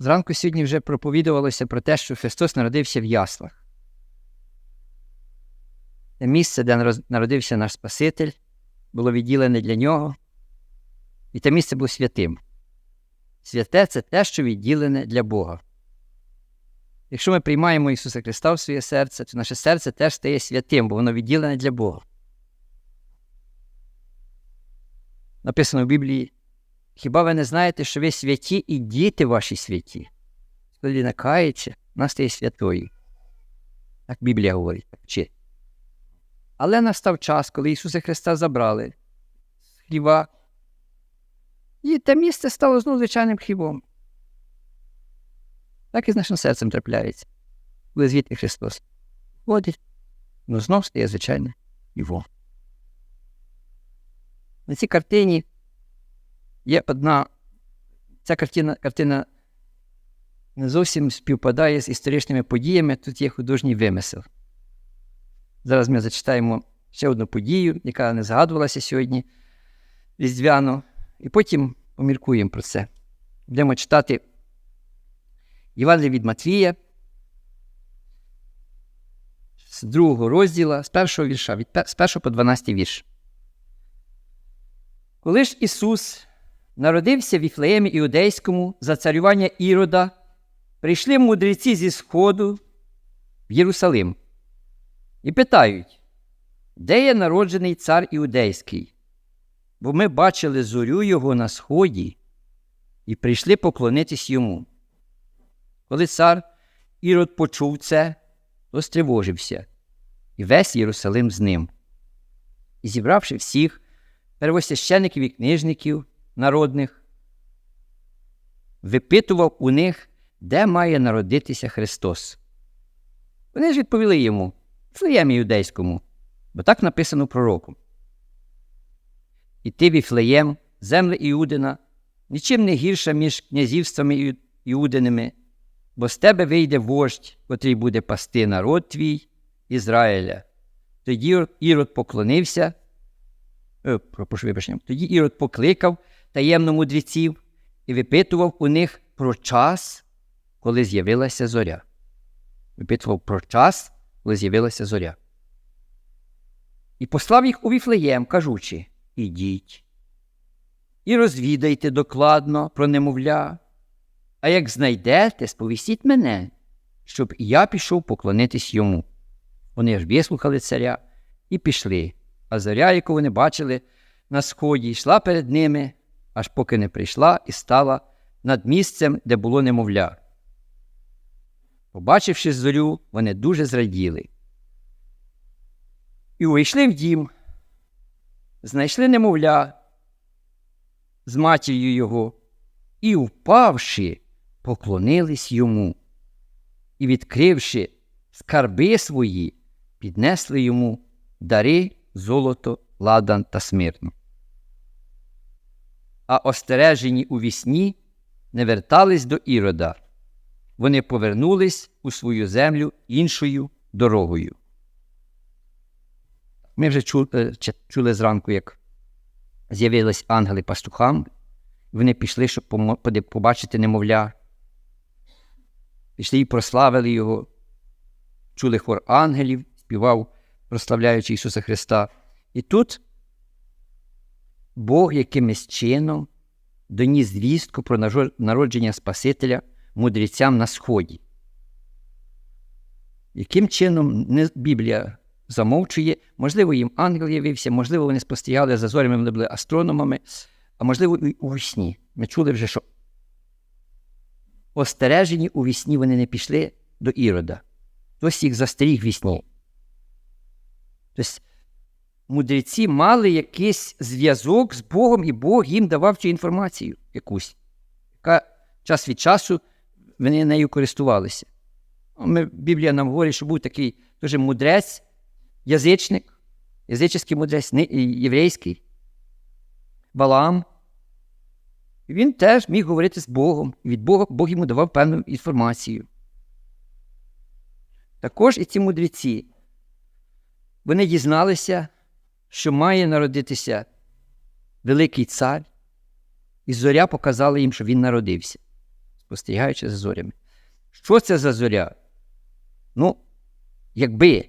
Зранку сьогодні вже проповідувалося про те, що Христос народився в яслах. Це місце, де народився наш Спаситель, було відділене для нього, і те місце було святим. Святе це те, що відділене для Бога. Якщо ми приймаємо Ісуса Христа в своє серце, то наше серце теж стає святим, бо воно відділене для Бога. Написано в Біблії: Хіба ви не знаєте, що ви святі і діти ваші святі? Коли людина кається, вона стає святою. Так Біблія говорить, так вчить. Але настав час, коли Ісуса Христа забрали з хліба, і те місце стало знову звичайним хлібом. Так і з нашим серцем трапляється. Коли звідти Христос ходить, ну знов стає звичайне хлібом. На цій картині є одна. Ця картина картина не зовсім співпадає з історичними подіями, тут є художній вимисел. Зараз ми зачитаємо ще одну подію, яка не згадувалася сьогодні різдвяно, і потім поміркуємо про це. Будемо читати Євангелія від Матвія з другого розділу, з першого вірша, від, з першого по 12 вірш. Коли ж Ісус народився в Іфлеємі Іудейському за царювання Ірода, прийшли мудреці зі Сходу в Єрусалим і питають, де є народжений цар Іудейський? Бо ми бачили зорю його на сході і прийшли поклонитись йому. Коли цар Ірод почув це, то стривожився, і весь Єрусалим з ним. І зібравши всіх первосвящеників і книжників народних, випитував у них, де має народитися Христос. Вони ж відповіли йому, Флеємі юдейському, бо так написано пророком. І ти, Віфлеєм, земля Іудина, нічим не гірша між князівствами Іудиними, бо з тебе вийде вождь, котрий буде пасти народ твій Ізраїля. Тоді Ірод поклонився Е, прошу вибачення, тоді Ірод покликав таємно мудреців і випитував у них про час, коли з'явилася зоря. Випитував про час, коли з'явилася зоря. І послав їх у Віфлеєм, кажучи Ідіть і розвідайте докладно про немовля, а як знайдете, сповістіть мене, щоб я пішов поклонитись йому. Вони ж вислухали царя і пішли а зоря, яку вони бачили на сході, йшла перед ними, аж поки не прийшла і стала над місцем, де було немовля. Побачивши зорю, вони дуже зраділи. І увійшли в дім, знайшли немовля з матір'ю його і, впавши, поклонились йому, і, відкривши скарби свої, піднесли йому дари золото, ладан та смирну. А остережені у вісні не вертались до Ірода. Вони повернулись у свою землю іншою дорогою. Ми вже чули, е, чули зранку, як з'явились ангели пастухам, вони пішли, щоб побачити немовля. Пішли і прославили його, чули хор ангелів, співав прославляючи Ісуса Христа. І тут Бог якимось чином доніс звістку про народження Спасителя мудрецям на Сході. Яким чином Біблія замовчує, можливо, їм ангел явився, можливо, вони спостерігали за зорями, вони були астрономами, а можливо, і у вісні. Ми чули вже, що остережені у вісні вони не пішли до Ірода. Хтось їх застеріг вісні. Тобто мудреці мали якийсь зв'язок з Богом, і Бог їм давав цю інформацію якусь, яка час від часу вони нею користувалися. Ну, ми, Біблія нам говорить, що був такий дуже мудрець, язичник, язичний мудрець, єврейський, Балам. Він теж міг говорити з Богом, від Бога Бог йому давав певну інформацію. Також і ці мудреці вони дізналися, що має народитися великий цар, і зоря показала їм, що він народився. спостерігаючи за зорями. Що це за зоря? Ну, якби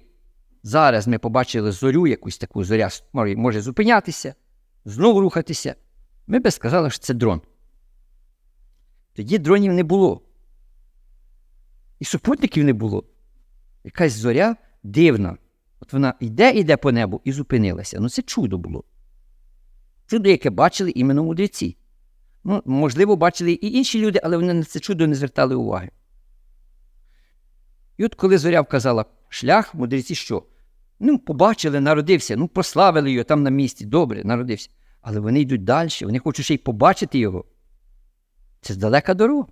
зараз ми побачили зорю, якусь таку зоря може, зупинятися, знову рухатися, ми би сказали, що це дрон. Тоді дронів не було. І супутників не було. Якась зоря дивна. Вона йде, йде по небу і зупинилася. Ну, це чудо було. Чудо, яке бачили іменно мудреці. Ну, можливо, бачили і інші люди, але вони на це чудо не звертали уваги. І от коли зоря вказала шлях, мудреці що? Ну, побачили, народився, ну, прославили його там на місці, добре, народився. Але вони йдуть далі, вони хочуть ще й побачити його. Це далека дорога.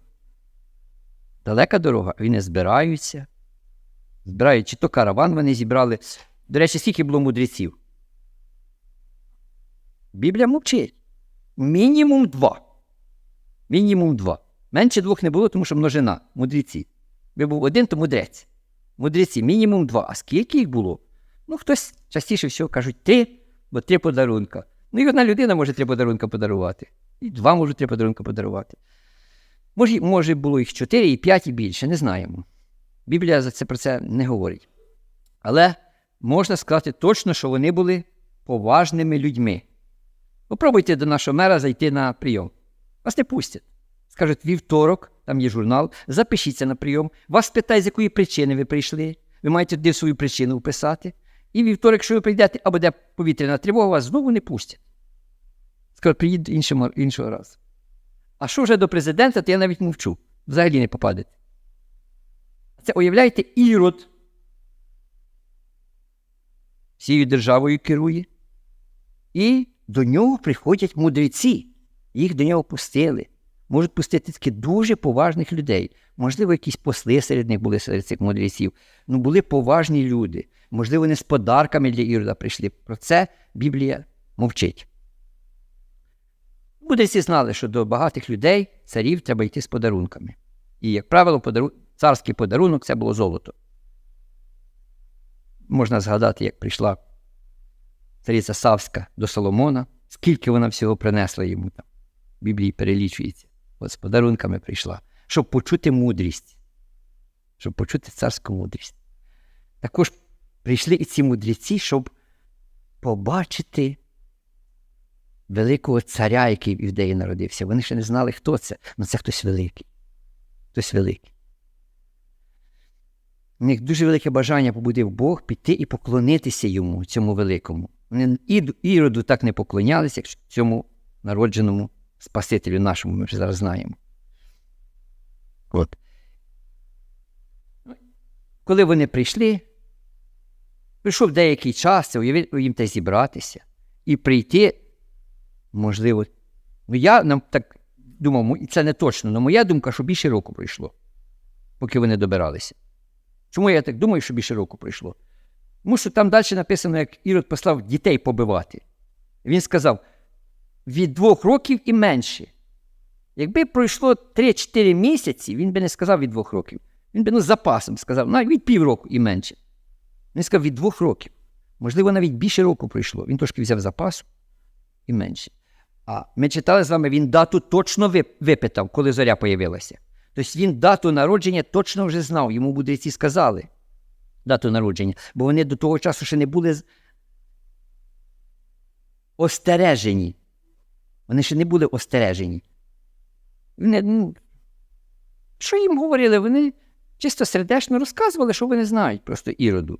Далека дорога, вони збираються. Збирають, чи то караван вони зібрали. До речі, скільки було мудреців? Біблія мовчить. Мінімум два. Мінімум два. Менше двох не було, тому що множина, мудреці. Ви був один, то мудрець. Мудреці, мінімум два. А скільки їх було? Ну, хтось частіше всього кажуть три, бо три подарунка. Ну, і одна людина може три подарунка подарувати. І два можуть три подарунка подарувати. Може, може було їх чотири, і п'ять, і більше, не знаємо. Біблія за це про це не говорить. Але можна сказати точно, що вони були поважними людьми. Попробуйте до нашого мера зайти на прийом. Вас не пустять. Скажуть, вівторок, там є журнал, запишіться на прийом, вас питають, з якої причини ви прийшли. Ви маєте туди свою причину вписати. І вівторок, якщо ви прийдете, або де повітряна тривога, вас знову не пустять. Скажуть, приїдь іншого, іншого разу. А що вже до президента, то я навіть мовчу. Взагалі не попадете. Це уявляєте, ірод. Всією державою керує. І до нього приходять мудреці. Їх до нього пустили. Можуть пустити таки дуже поважних людей. Можливо, якісь посли серед них були серед цих мудреців. Ну, були поважні люди. Можливо, вони з подарками для Ірода прийшли. Про це Біблія мовчить. Мудреці знали, що до багатих людей, царів, треба йти з подарунками. І, як правило, подару... царський подарунок це було золото. Можна згадати, як прийшла цариця Савська до Соломона, скільки вона всього принесла йому там. В Біблії перелічується. От з подарунками прийшла, щоб почути мудрість, щоб почути царську мудрість. Також прийшли і ці мудреці, щоб побачити великого царя, який в Івдеї народився. Вони ще не знали, хто це, але це хтось великий. Хтось великий. У них дуже велике бажання побудив Бог піти і поклонитися йому, цьому великому. Вони іроду так не поклонялися, як цьому народженому Спасителю нашому, ми вже зараз знаємо. От. Коли вони прийшли, прийшов деякий час, це їм те зібратися і прийти, можливо, ну я нам так думав, це не точно, але моя думка, що більше року пройшло, поки вони добиралися. Чому я так думаю, що більше року пройшло? Тому що там далі написано, як Ірод послав дітей побивати. Він сказав: від двох років і менше. Якби пройшло 3-4 місяці, він би не сказав від двох років. Він би ну, з запасом сказав, навіть від півроку і менше. Він сказав від двох років. Можливо, навіть більше року пройшло. Він трошки взяв запасу і менше. А ми читали з вами, він дату точно випитав, коли зоря появилася. Тобто він дату народження точно вже знав, йому мудреці сказали дату народження, бо вони до того часу ще не були остережені. Вони ще не були остережені. Вони, ну, Що їм говорили? Вони чисто сердечно розказували, що вони знають просто Іроду.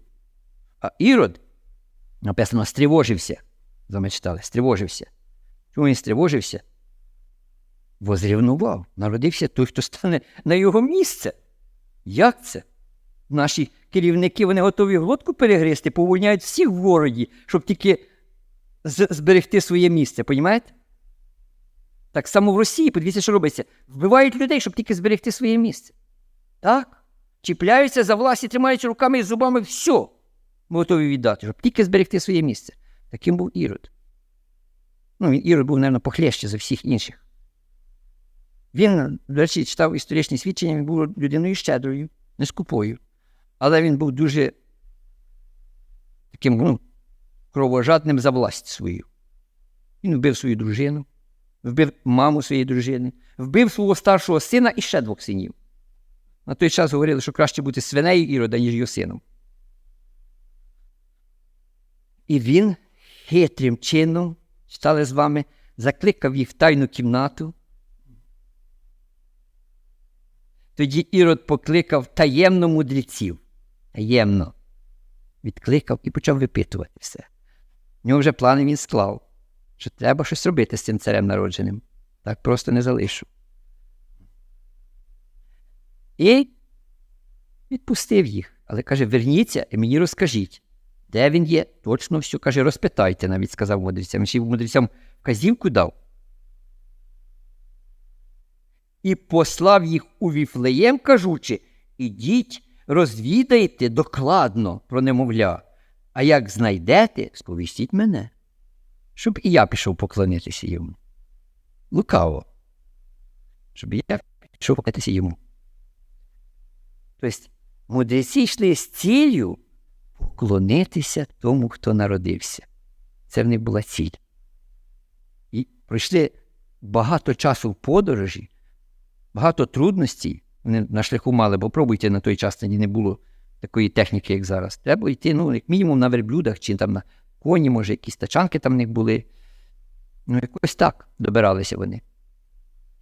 А Ірод, написано, стривожився. Замечтали, стривожився. Чому він стривожився? Возрівнував. Народився той, хто стане на його місце. Як це? Наші керівники вони готові глотку перегризти, повольняють всіх в городі, щоб тільки зберегти своє місце. Понімаєте? Так само в Росії, подивіться, що робиться. Вбивають людей, щоб тільки зберегти своє місце. Так? Чіпляються за власті, тримають руками і зубами все. Ми готові віддати, щоб тільки зберегти своє місце. Таким був Ірод. Ну, Ірод був, мабуть, похлеще за всіх інших. Він, до речі, читав історичні свідчення, він був людиною щедрою, не скупою. Але він був дуже таким ну, кровожадним за власть свою. Він вбив свою дружину, вбив маму своєї дружини, вбив свого старшого сина і ще двох синів. На той час говорили, що краще бути свинею Ірода, ніж його сином. І він хитрим чином, читали з вами, закликав їх в тайну кімнату. Тоді Ірод покликав таємно мудреців. Таємно. Відкликав і почав випитувати все. В нього вже плани він склав, що треба щось робити з цим царем народженим. Так просто не залишу. І відпустив їх. Але каже: верніться і мені розкажіть, де він є, точно все каже, розпитайте, навіть сказав мудрецям. Ще мудрецям вказівку дав. І послав їх у Віфлеєм, кажучи, ідіть, розвідайте докладно про немовля, а як знайдете, сповістіть мене, щоб і я пішов поклонитися йому. Лукаво, щоб я пішов поклонитися йому. Тобто мудреці йшли з цілею поклонитися тому, хто народився. Це в них була ціль. І пройшли багато часу в подорожі, багато трудностей вони на шляху мали, бо пробуйте на той час тоді не було такої техніки, як зараз. Треба йти, ну, як мінімум, на верблюдах чи там на коні, може, якісь тачанки там в них були. Ну, якось так добиралися вони.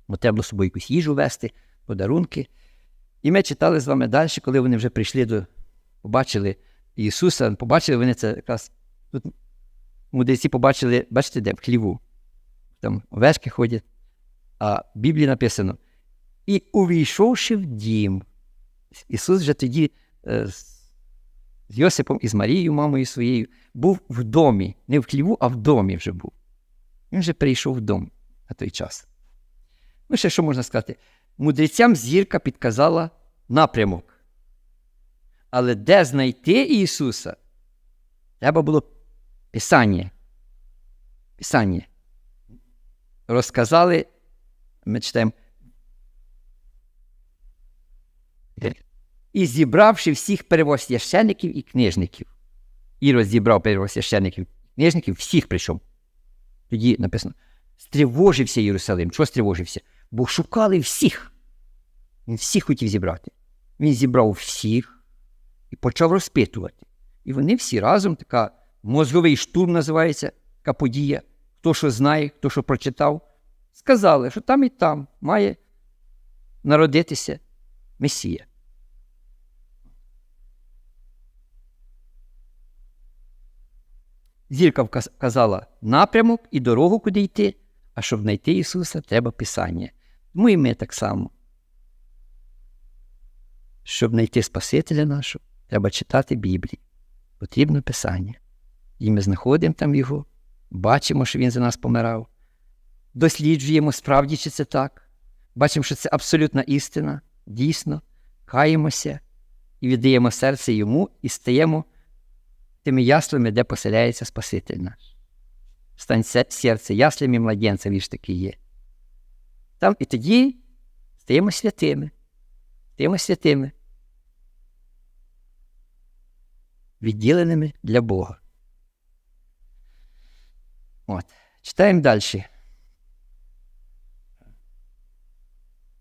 Бо треба було з собою якусь їжу вести, подарунки. І ми читали з вами далі, коли вони вже прийшли до, побачили Ісуса, побачили вони це якраз. Тут мудреці побачили, бачите, де в хліву. Там овечки ходять. А в Біблії написано: і увійшовши в дім, Ісус вже тоді е, з Йосипом і з Марією, мамою своєю, був в домі. Не в хліву, а в домі вже був. Він вже прийшов в дом на той час. Ну, ще що можна сказати? Мудрецям зірка підказала напрямок. Але де знайти Ісуса? Треба було Писання. Писання. Розказали, ми читаємо. І зібравши всіх первосвящеників і книжників. І розібрав первосвящеників і книжників, всіх прийшов. Тоді написано: стривожився Єрусалим. Чого стривожився? Бо шукали всіх. Він всіх хотів зібрати. Він зібрав всіх і почав розпитувати. І вони всі разом, така мозговий штурм називається, така подія. Хто що знає, хто що прочитав, сказали, що там і там має народитися Месія. Зірка вказала напрямок і дорогу, куди йти, а щоб знайти Ісуса, треба Писання. Тому і ми так само. Щоб знайти Спасителя нашого, треба читати Біблію. Потрібно Писання. І ми знаходимо там Його, бачимо, що Він за нас помирав, досліджуємо, справді чи це так. Бачимо, що це абсолютна істина, дійсно, каємося і віддаємо серце йому і стаємо тими яслями, де поселяється Спаситель наш. Стань серце яслями младенця, він ж таки є. Там і тоді стаємо святими, стаємо святими, відділеними для Бога. От. Читаємо далі.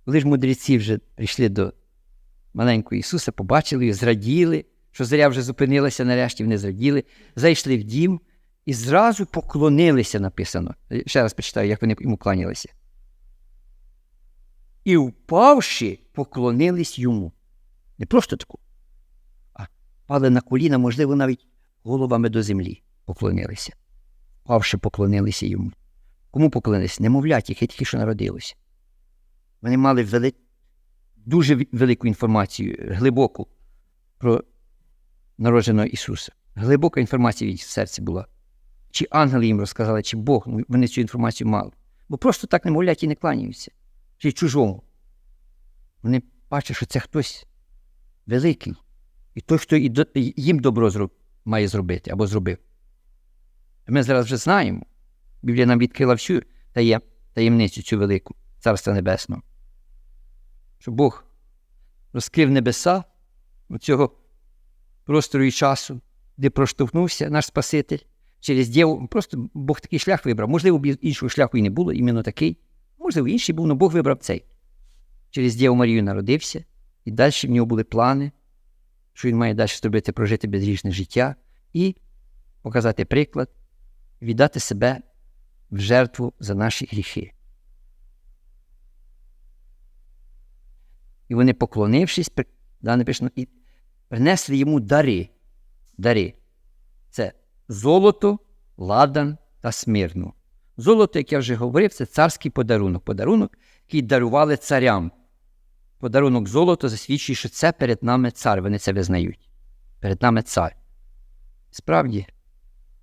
Коли ж мудреці вже прийшли до маленького Ісуса, побачили його, зраділи, що заря вже зупинилася, нарешті вони зраділи, зайшли в дім і зразу поклонилися, написано. Ще раз прочитаю, як вони йому кланялися. І впавши, поклонились йому. Не просто таку, а пали на коліна, можливо, навіть головами до землі поклонилися. Впавши, поклонилися йому. Кому поклонилися? Немовляті, яке тільки що народилося. Вони мали вели... дуже велику інформацію, глибоку про народженого Ісуса. Глибока інформація в їх серці була. Чи ангели їм розказали, чи Бог, ну, вони цю інформацію мали. Бо просто так немовляті не кланяються, чи чужому. Вони бачать, що це хтось великий. І той, хто їм добро зроб... має зробити або зробив. Ми зараз вже знаємо. Біблія нам відкрила всю таєм... таємницю цю велику. Царства Небесного. Що Бог розкрив небеса цього простору і часу, де проштовхнувся наш Спаситель, через діву, просто Бог такий шлях вибрав. Можливо, іншого шляху і не було, іменно такий. Можливо, інший був, але Бог вибрав цей. Через Діву Марію народився, і далі в нього були плани, що він має далі зробити, прожити безрічне життя і показати приклад, віддати себе в жертву за наші гріхи. І вони, поклонившись, да, написано, і принесли йому дари. Дари. Це золото, ладан та смирну. Золото, як я вже говорив, це царський подарунок. Подарунок, який дарували царям. Подарунок золото засвідчує, що це перед нами цар. Вони це визнають. Перед нами цар. Справді,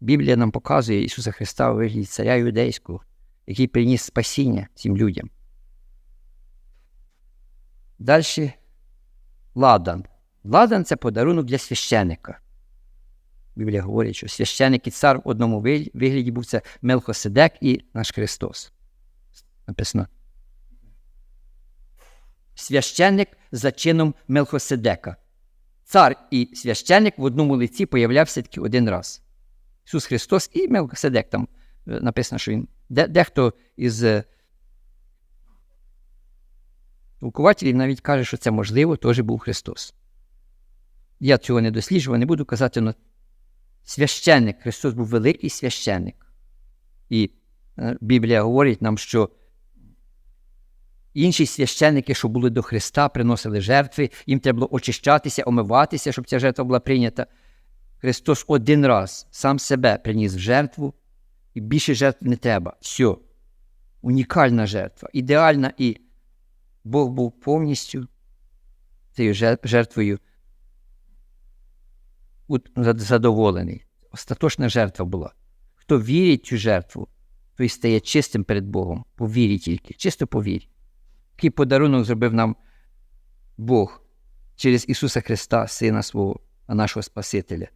Біблія нам показує Ісуса Христа у вигляді царя юдейського, який приніс спасіння цим людям. Далі ладан. Ладан це подарунок для священика. Біблія говорить, що священик і цар в одному вигляді- був це Мелхоседек і наш Христос. Написано. Священник за чином Мелхоседека. Цар і священник в одному лиці появлявся тільки один раз. Ісус Христос і Мелхоседек. Там е, написано, що він. Де, дехто із е, толкувателів навіть каже, що це можливо, теж був Христос. Я цього не досліджував, не буду казати, але священник, Христос був великий священник. І е, Біблія говорить нам, що інші священники, що були до Христа, приносили жертви, їм треба було очищатися, омиватися, щоб ця жертва була прийнята. Христос один раз сам себе приніс в жертву, і більше жертв не треба. Все. Унікальна жертва, ідеальна, і Бог був повністю цією жертвою задоволений. Остаточна жертва була. Хто вірить в цю жертву, той стає чистим перед Богом. По вірі тільки, чисто по вірі. Який подарунок зробив нам Бог через Ісуса Христа, Сина свого, нашого Спасителя.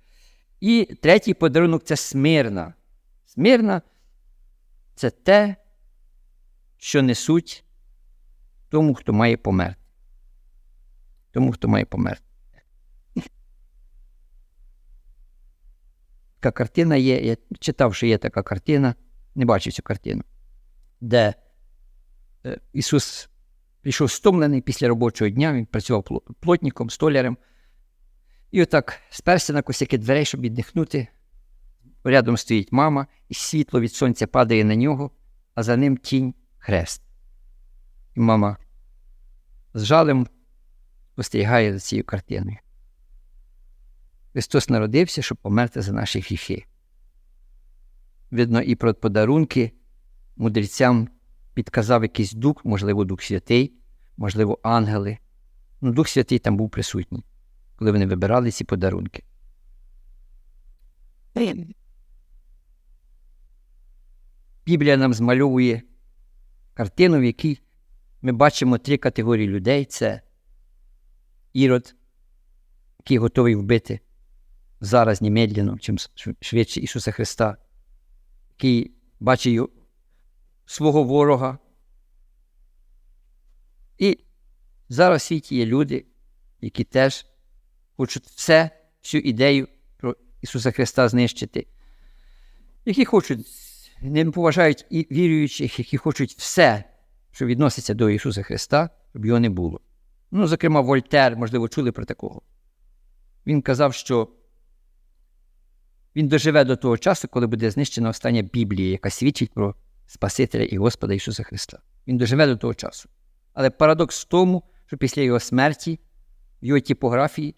І третій подарунок це смирна. Смирна це те, що несуть тому, хто має померти. Тому, хто має померти. Така картина є. Я читав, що є така картина, не бачив цю картину, де е, Ісус прийшов стомлений після робочого дня, він працював пло- плотником, столярем. І отак сперся на косяки дверей, щоб віддихнути. Рядом стоїть мама, і світло від сонця падає на нього, а за ним тінь хрест. І мама з жалем спостерігає за цією картиною. Христос народився, щоб померти за наші гріхи. Видно, і про подарунки мудрецям підказав якийсь дух, можливо, Дух Святий, можливо, ангели. Ну, Дух Святий там був присутній, коли вони вибирали ці подарунки. Біблія нам змальовує картину, в якій ми бачимо три категорії людей: це ірод, який готовий вбити зараз немедленно, чим швидше Ісуса Христа, який бачить свого ворога. І зараз в світі є люди, які теж хочуть все, всю ідею про Ісуса Христа знищити, які хочуть, не поважають і віруючих, які хочуть все, що відноситься до Ісуса Христа, щоб його не було. Ну, зокрема, Вольтер, можливо, чули про такого. Він казав, що він доживе до того часу, коли буде знищена остання Біблія, яка свідчить про Спасителя і Господа Ісуса Христа. Він доживе до того часу. Але парадокс в тому, що після його смерті в його типографії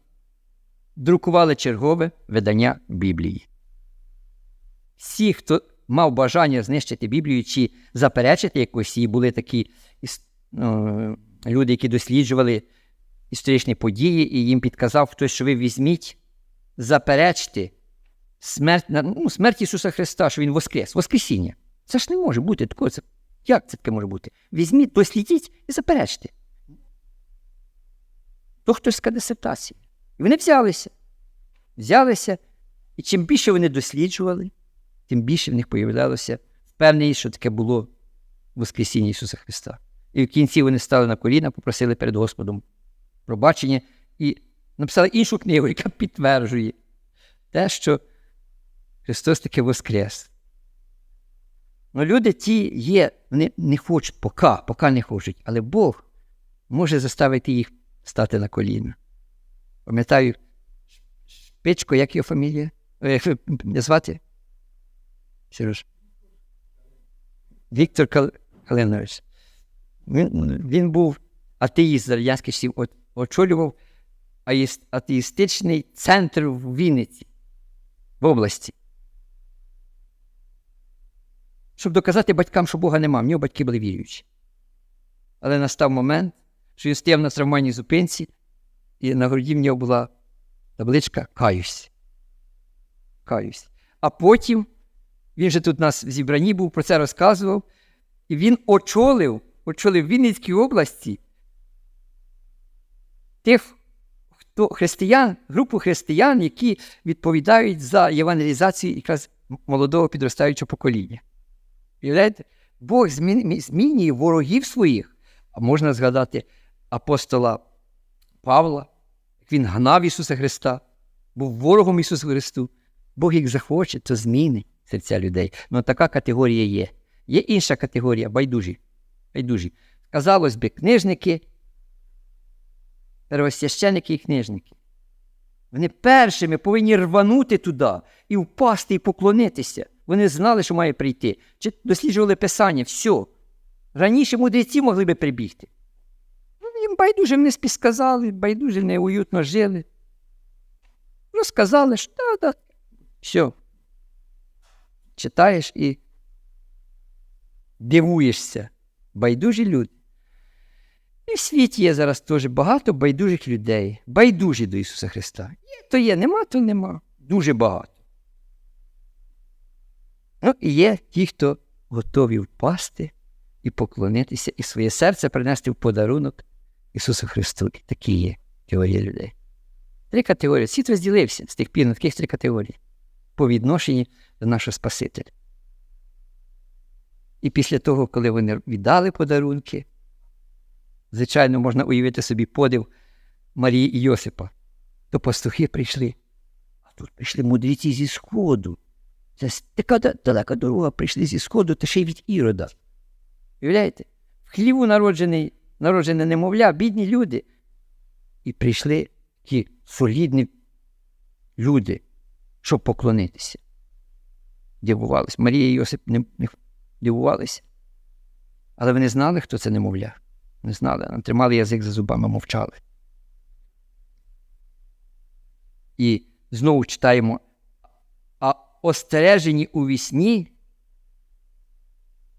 друкували чергове видання Біблії. Всі, хто мав бажання знищити Біблію чи заперечити якось її, були такі ну, люди, які досліджували історичні події, і їм підказав хтось, що ви візьміть, заперечте смерть, ну, смерть Ісуса Христа, що Він воскрес, Воскресіння. Це ж не може бути такого. Це, як це таке може бути? Візьміть, дослідіть і заперечте. Докторська дисертація. І вони взялися. Взялися, і чим більше вони досліджували, тим більше в них появлялося впевненість, що таке було Воскресіння Ісуса Христа. І в кінці вони стали на коліна, попросили перед Господом пробачення і написали іншу книгу, яка підтверджує те, що Христос таки воскрес. Ну, люди ті є, вони не хочуть, поки, поки не хочуть, але Бог може заставити їх стати на коліна. Пам'ятаю, Шпичко, як його фамілія? Е, не звати? Сереж. Віктор Кал... Калинович. Він, він був атеїст з радянських часів, очолював атеїстичний центр в Вінниці, в області. Щоб доказати батькам, що Бога нема, в нього батьки були віруючі. Але настав момент, що він стояв на травмайній зупинці, і на груді в нього була табличка Каюсь. Каюсь. А потім він же тут у нас в зібранні був, про це розказував, і він очолив, очолив в Вінницькій області тих хто християн, групу християн, які відповідають за євангелізацію якраз молодого підростаючого покоління. Уявляєте? Бог змінює ворогів своїх, а можна згадати апостола Павла, як він гнав Ісуса Христа, був ворогом Ісусу Христу. Бог їх захоче, то змінить серця людей. Ну така категорія є. Є інша категорія байдужі. байдужі. Казалось би, книжники, первосвященники і книжники. Вони першими повинні рванути туди і впасти, і поклонитися. Вони знали, що має прийти. Чи досліджували Писання, все. Раніше мудреці могли би прибігти. Ну, їм байдуже не співсказали, байдуже неуютно жили. Розказали, що да, да. Все. Читаєш і дивуєшся. Байдужі люди. І в світі є зараз теж багато байдужих людей, байдужі до Ісуса Христа. Є, то є, нема, то нема. Дуже багато. Ну, і є ті, хто готові впасти і поклонитися, і своє серце принести в подарунок Ісусу Христу. І такі є теорії людей. Три категорії. Світ розділився з тих пір на таких три категорії по відношенні до нашого Спасителя. І після того, коли вони віддали подарунки, звичайно, можна уявити собі подив Марії і Йосипа, то пастухи прийшли. А тут прийшли мудреці зі Сходу. Це така далека дорога, прийшли зі Сходу, та ще й від Ірода. Уявляєте? В хліву народжений, народжене немовля, бідні люди. І прийшли ті солідні люди, щоб поклонитися. Дивувались. Марія і Йосип не, не дивувалися. Але вони знали, хто це немовля. Не знали, тримали язик за зубами, мовчали. І знову читаємо, остережені у вісні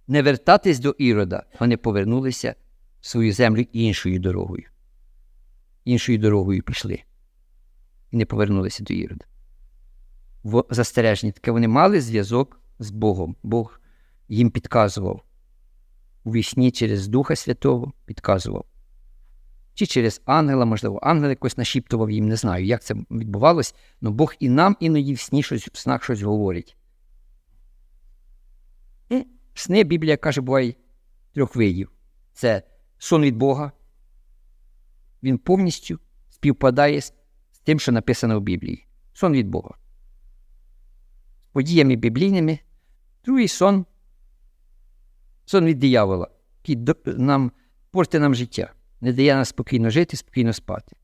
не вертатись до Ірода, вони повернулися в свою землю іншою дорогою. Іншою дорогою пішли. І не повернулися до Ірода. В застереженні таке вони мали зв'язок з Богом. Бог їм підказував у вісні через Духа Святого підказував. Чи через ангела, можливо, ангел якось нашіптував їм, не знаю, як це відбувалось, але Бог і нам іноді в сні щось, в снах щось говорить. І сни Біблія каже, буває трьох видів. Це сон від Бога. Він повністю співпадає з тим, що написано в Біблії. Сон від Бога. З подіями біблійними. Другий сон сон від диявола, який нам портить нам життя, не дає нам спокійно жити, спокійно спати.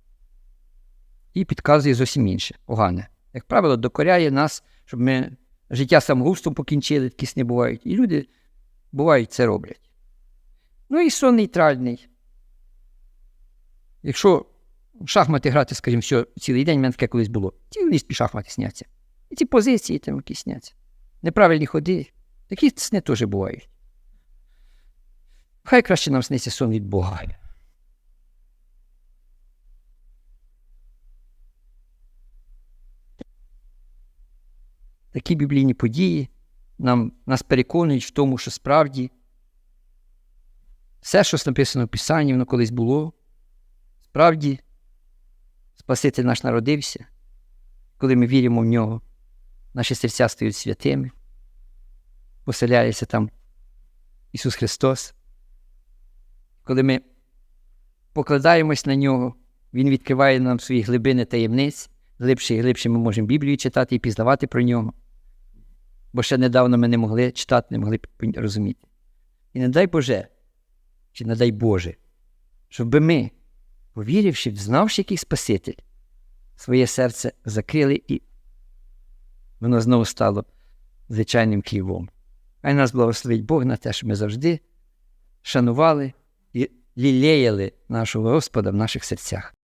І підказує зовсім інше, погане. Як правило, докоряє нас, щоб ми життя самогубством покінчили, такі сни бувають. І люди бувають це роблять. Ну і сон нейтральний. Якщо в шахмати грати, скажімо, все, цілий день, в мене таке колись було. Цілий ніч шахмати сняться. І ці позиції там якісь сняться. Неправильні ходи. Такі сни теж бувають. Хай краще нам сниться сон від Бога. Такі біблійні події нам, нас переконують в тому, що справді все, що написано в Писанні, воно колись було. Справді, Спаситель наш народився, коли ми віримо в нього, наші серця стають святими, поселяється там Ісус Христос. Коли ми покладаємось на нього, Він відкриває нам свої глибини таємниць, глибше і глибше ми можемо Біблію читати і пізнавати про нього. Бо ще недавно ми не могли читати, не могли розуміти. І не дай Боже, чи не дай Боже, щоб ми, повіривши, знавши, який Спаситель, своє серце закрили і воно знову стало звичайним хлівом. Хай нас благословить Бог на те, що ми завжди шанували і лілеяли нашого Господа в наших серцях.